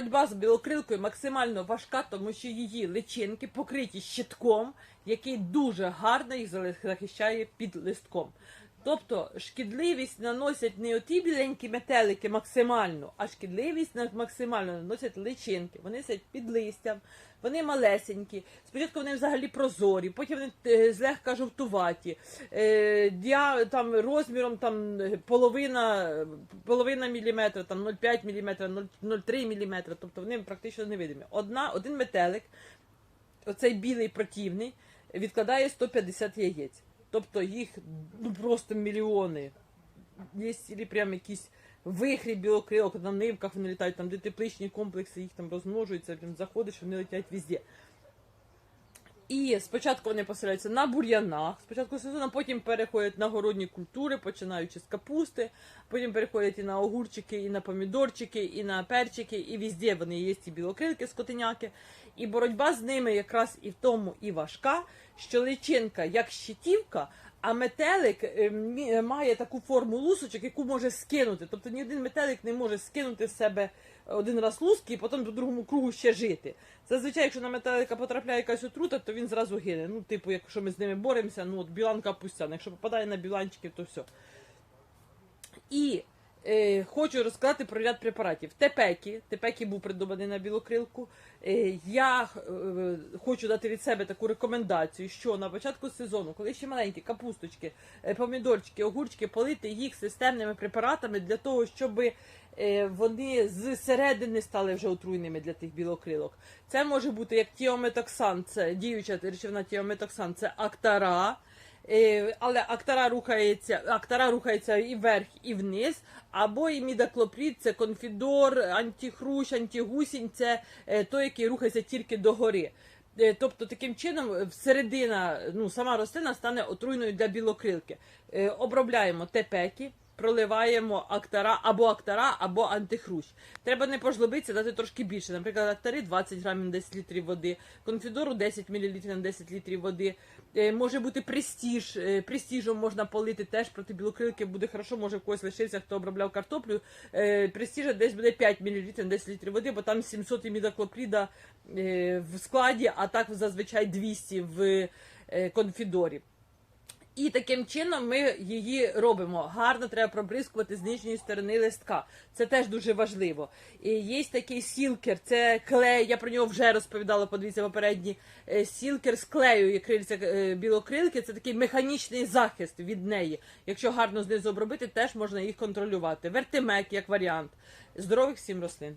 боротьба з білокрилкою максимально важка, тому що її личинки покриті щитком, який дуже гарно їх захищає під листком. Тобто шкідливість наносять не оті біленькі метелики максимально, а шкідливість максимально наносять личинки. Вони сидять під листям, вони малесенькі. Спочатку вони взагалі прозорі, потім вони е, злегка жовтуваті, е, діа, там, розміром там, половина, половина міліметра, там 0,5 міліметра, 0- 0,3 міліметра, тобто вони практично невидимі. Одна, один метелик, оцей білий противний, відкладає 150 яєць. Тобто їх ну, просто мільйони. Є цілі прям якісь вихрі білокрилок, на нивках вони літають, там де тепличні комплекси, їх там розмножуються, заходиш, вони летять везде. І спочатку вони поселяються на бур'янах, спочатку сезону, потім переходять на городні культури, починаючи з капусти, потім переходять і на огурчики, і на помідорчики, і на перчики, і візде вони є ці білокрилки, скотиняки. І боротьба з ними якраз і в тому і важка, що личинка як щитівка, а метелик е, має таку форму лусочок, яку може скинути. Тобто ні один метелик не може скинути з себе один раз луски і потім до другому кругу ще жити. Зазвичай, якщо на метелика потрапляє якась отрута, то він зразу гине. Ну, типу, якщо ми з ними боремося, ну от біланка пустяна. Якщо попадає на біланчики, то все. І е, хочу розказати про ряд препаратів. Тепекі, тепекі був придуманий на білокрилку. Е, я е, хочу дати від себе таку рекомендацію, що на початку сезону, коли ще маленькі капусточки, е, помідорчики, огурчики, полити їх системними препаратами для того, щоб е, вони з середини стали вже отруйними для тих білокрилок. Це може бути як тіометоксан, це діюча речовина тіометоксан, це актара. Е, але актора рухається, актора рухається і вверх, і вниз, або і мідаклопрід, це конфідор, антихрущ, антигусінь, це е, той, який рухається тільки догори. Е, Тобто таким чином всередина, ну сама рослина стане отруйною для білокрилки. Обробляємо тепеки, проливаємо актара або актара, або антихрущ. Треба не пожлобитися, дати трошки більше. Наприклад, актари 20 грамів на 10 літрів води, конфідору 10 мл на 10 літрів води. Е, Може бути престіж. Е, Престіжом можна полити теж проти білокрилки буде хорошо, може в когось лишився, хто обробляв картоплю. Е, Престіжа десь буде 5 мл на 10 літрів води, бо там 700 імідоклопріда е, в складі, а так зазвичай 200 в конфідорі. І таким чином ми її робимо. Гарно треба пробризкувати з нижньої сторони листка. Це теж дуже важливо. І є такий сілкер, це клей. Я про нього вже розповідала. Подивіться попередні Е, сілкер з клею, крильця е, білокрилки. Це такий механічний захист від неї. Якщо гарно знизу обробити, теж можна їх контролювати. Вертимек як варіант. Здорових всім рослин.